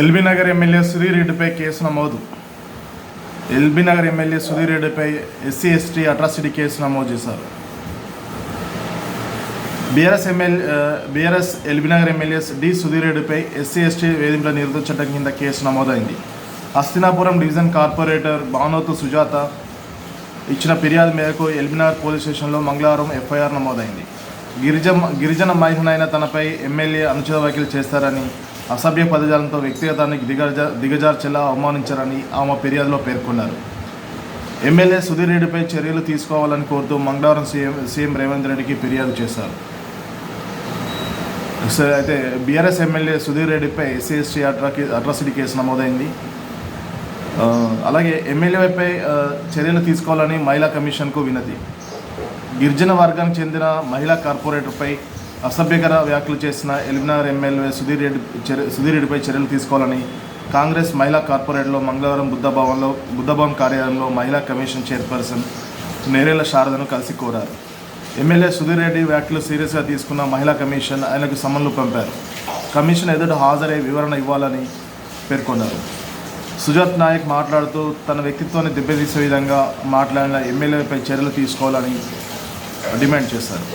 LB Nagar MLA Sudheer రెడ్డిపై case నమోదు. LB Nagar MLA Sudheer రెడ్డిపై ఎస్సీ ఎస్టీ అట్రాసిటీ కేసు నమోదు చేశారు. BRS MLA BRS LB Nagar MLA D Sudheer రెడ్డిపై ఎస్సీ ఎస్టీ వేధింపుల నిరోధక చట్టం కింద కేసు నమోదైంది. హస్తినాపురం డివిజన్ కార్పొరేటర్ భానోతు సుజాత ఇచ్చిన ఫిర్యాదు మేరకు ఎల్బీనగర్ పోలీస్ స్టేషన్లో మంగళవారం ఎఫ్ఐఆర్ నమోదైంది. గిరిజన గిరిజన మహిళనైన తనపై ఎమ్మెల్యే అనుచిత వ్యాఖ్యలు చేస్తారని అసభ్య పదజాలంతో వ్యక్తిగతానికి దిగజ దిగజార్చేలా అవమానించారని ఆమె ఫిర్యాదులో పేర్కొన్నారు. ఎమ్మెల్యే సుధీర్ రెడ్డిపై చర్యలు తీసుకోవాలని కోరుతూ మంగళవారం సీఎం సీఎం రేవంత్ రెడ్డికి ఫిర్యాదు చేశారు. సరే అయితే బీఆర్ఎస్ ఎమ్మెల్యే సుధీర్ రెడ్డిపై ఎస్సీఎస్టీ అట్రాకి అట్రాసిటీ కేసు నమోదైంది. అలాగే ఎమ్మెల్యేపై చర్యలు తీసుకోవాలని మహిళా కమిషన్కు వినతి. గిరిజన వర్గానికి చెందిన మహిళా కార్పొరేటర్పై అసభ్యకర వ్యాఖ్యలు చేసిన ఎలిమినార్ ఎమ్మెల్యే సుధీర్ రెడ్డి సుధీర్ రెడ్డిపై చర్యలు తీసుకోవాలని కాంగ్రెస్ మహిళా కార్పొరేట్లో మంగళవారం బుద్ధభవన్లో బుద్ధభవన్ కార్యాలయంలో మహిళా కమిషన్ చైర్పర్సన్ నేరేళ్ళ శారదను కలిసి కోరారు. ఎమ్మెల్యే సుధీర్ రెడ్డి వ్యాఖ్యలు సీరియస్గా తీసుకున్న మహిళా కమిషన్ ఆయనకు సమన్లు పంపారు. కమిషన్ ఎదుట హాజరై వివరణ ఇవ్వాలని పేర్కొన్నారు. సుజాత్ నాయక్ మాట్లాడుతూ తన వ్యక్తిత్వాన్ని దెబ్బతీసే విధంగా మాట్లాడిన ఎమ్మెల్యేపై చర్యలు తీసుకోవాలని డిమాండ్ చేశారు